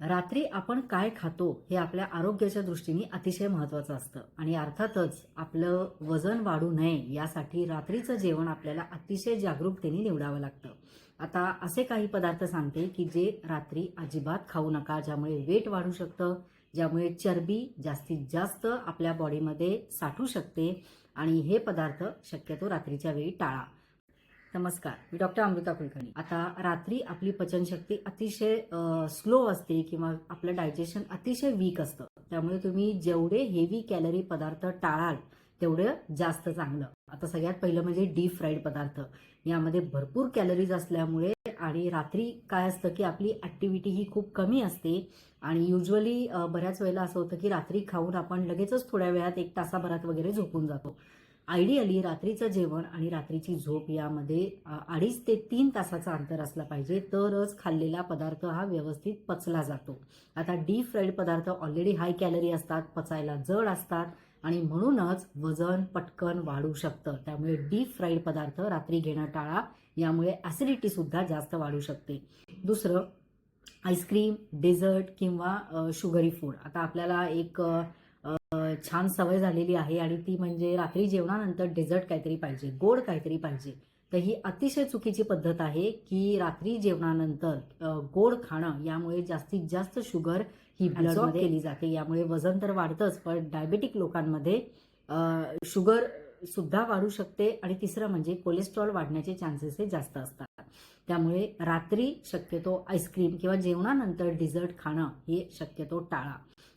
रात्री आपण काय खातो हे आपल्या आरोग्याच्या दृष्टीने अतिशय महत्वाचं असतं. आणि अर्थातच आपलं वजन वाढू नये यासाठी रात्रीचं जेवण आपल्याला अतिशय जागरूकतेने निवडावं लागतं. आता असे काही पदार्थ सांगते की जे रात्री अजिबात खाऊ नका ज्यामुळे वेट वाढू शकतं ज्यामुळे चरबी जास्तीत जास्त आपल्या बॉडीमध्ये साठू शकते आणि हे पदार्थ शक्यतो रात्रीच्या वेळी टाळा. नमस्कार मी डॉक्टर अमृता कुलकर्णी. आता रात्री आपली पचनशक्ती अतिशय स्लो असते किंवा आपलं डायजेशन अतिशय वीक असतं. त्यामुळे तुम्ही जेवढे हेवी कॅलरी पदार्थ टाळाल तेवढं जास्त चांगलं. आता सगळ्यात पहिलं म्हणजे डीप फ्राईड पदार्थ. यामध्ये भरपूर कॅलरीज असल्यामुळे आणि रात्री काय असतं की आपली ऍक्टिव्हिटी ही खूप कमी असते आणि युजली बऱ्याच वेळेला असं होतं की रात्री खाऊन आपण लगेचच थोड्या वेळात एक तासाभरात वगैरे झोपून जातो. आयडियली रात्रीचं जेवण आणि रात्रीची झोप यामध्ये अडीच ते तीन तासाचं अंतर असलं पाहिजे. तरच खाल्लेला पदार्थ हा व्यवस्थित पचला जातो. आता डीप फ्राईड पदार्थ ऑलरेडी हाय कॅलरी असतात पचायला जड असतात आणि म्हणूनच वजन पटकन वाढू शकतं. त्यामुळे डीप फ्राईड पदार्थ रात्री घेणं टाळा. यामुळे ॲसिडिटी सुद्धा जास्त वाढू शकते. दुसरं आईस्क्रीम डेझर्ट किंवा शुगरी फूड आता आपल्याला एक छान सवय झालेली आहे आणि ती म्हणजे रात्री जेवणानंतर डेझर्ट काहीतरी पाहिजे गोड काहीतरी पाहिजे. तर ही अतिशय चुकीची पद्धत आहे की रात्री जेवणानंतर गोड खाणं यामुळे जास्तीत जास्त शुगर ही ब्लडमध्ये केली जाते. यामुळे वजन तर वाढतंच पण डायबेटिक लोकांमध्ये शुगर सुद्धा वाढू शकते आणि तिसरं म्हणजे कोलेस्ट्रॉल वाढण्याचे चान्सेस हे जास्त असतात. त्यामुळे रात्री शक्यतो आईस्क्रीम किंवा जेवणानंतर डिझर्ट खाणं हे शक्यतो टाळा.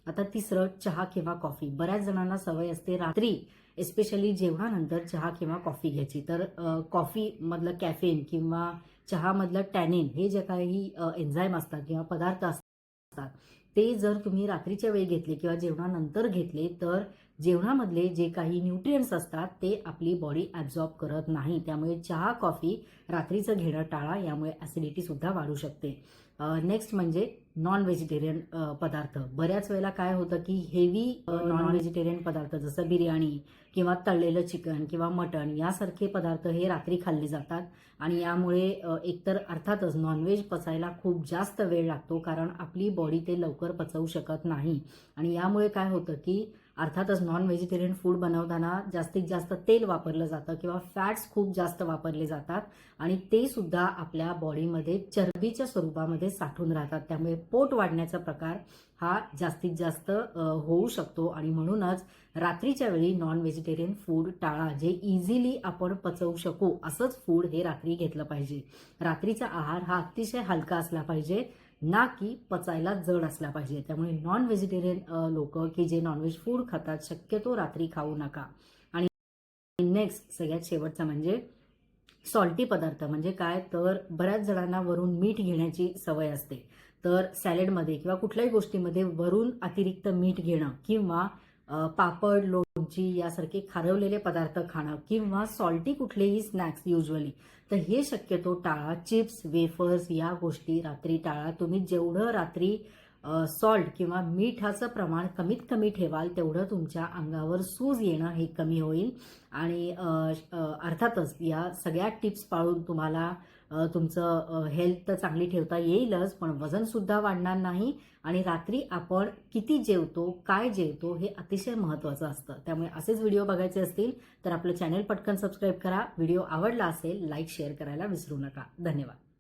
आता तिसरं चहा किंवा कॉफी. बऱ्याच जणांना सवय असते रात्री एस्पेशली जेवणानंतर चहा किंवा कॉफी घ्यायची. तर कॉफीमधलं कॉफी मधलं कॅफेन किंवा चहामधलं टॅनिन हे जे काही एन्झाईम असतात किंवा पदार्थ असतात ते जर तुम्ही रात्रीच्या वेळी घेतले किंवा जेवणानंतर घेतले तर जेवणामधले जे काही न्यूट्रियन्स असतात ते आपली बॉडी ॲब्झॉर्ब करत नाही. त्यामुळे चहा कॉफी रात्रीचं घेणं टाळा यामुळे ॲसिडिटीसुद्धा वाढू शकते. नेक्स्ट म्हणजे नॉन व्हेजिटेरियन पदार्थ. बऱ्याच वेळेला काय होतं की हेवी नॉन व्हेजिटेरियन पदार्थ जसं बिर्याणी किंवा तळलेलं चिकन किंवा मटण यासारखे पदार्थ हे रात्री खाल्ले जातात. आणि यामुळे एकतर अर्थातच नॉनव्हेज पचायला खूप जास्त वेळ लागतो कारण आपली बॉडी ते लवकर पचवू शकत नाही. आणि यामुळे काय होतं की अर्थातच नॉन व्हेजिटेरियन फूड बनवताना जास्तीत जास्त तेल वापरलं जातं किंवा फॅट्स खूप जास्त वापरले जातात आणि ते सुद्धा आपल्या बॉडीमध्ये चरबीच्या स्वरूपामध्ये साठून राहतात. त्यामुळे पोट वाढण्याचा प्रकार हा जास्तीत जास्त होऊ शकतो. आणि म्हणूनच रात्रीच्या वेळी नॉन व्हेजिटेरियन फूड टाळा जे इझिली आपण पचवू शकू असंच फूड हे रात्री घेतलं पाहिजे. रात्रीचा आहार हा अतिशय हलका असला पाहिजे. ना की पचायला जड असला पाहिजे. त्यामुळे नॉन व्हेजिटेरियन लोक की जे नॉनव्हेज फूड खातात शक्यतो रात्री खाऊ नका. आणि नेक्स्ट सगळ्यात शेवटचा म्हणजे सॉल्टी पदार्थ. म्हणजे काय? तर बऱ्याच जणांना वरून मीठ घेण्याची सवय असते. तर सॅलेडमध्ये किंवा कुठल्याही गोष्टीमध्ये वरून अतिरिक्त मीठ घेणं किंवा पापड लोणची यासारखे खारवलेले पदार्थ खाणं किंवा सॉल्टी कुठलेही स्नॅक्स युजली तर हे शक्यतो टाळा. चिप्स वेफर्स या गोष्टी रात्री टाळा. तुम्ही जेवढं रात्री सॉल्ट किंवा मिठाचं प्रमाण कमीत कमी ठेवाल तेवढं तुमच्या अंगावर सूज येणं हे कमी होईल. आणि अर्थातच या सगळ्या टिप्स पाळून तुम्हाला तुमचं हेल्थ तर चांगली ठेवता येईलच पण वजनसुद्धा वाढणार नाही आणि रात्री आपण किती जेवतो काय जेवतो हे अतिशय महत्त्वाचं असतं. त्यामुळे असेच व्हिडिओ बघायचे असतील तर आपलं चॅनल पटकन सबस्क्राईब करा. व्हिडिओ आवडला असेल लाईक शेअर करायला विसरू नका. धन्यवाद.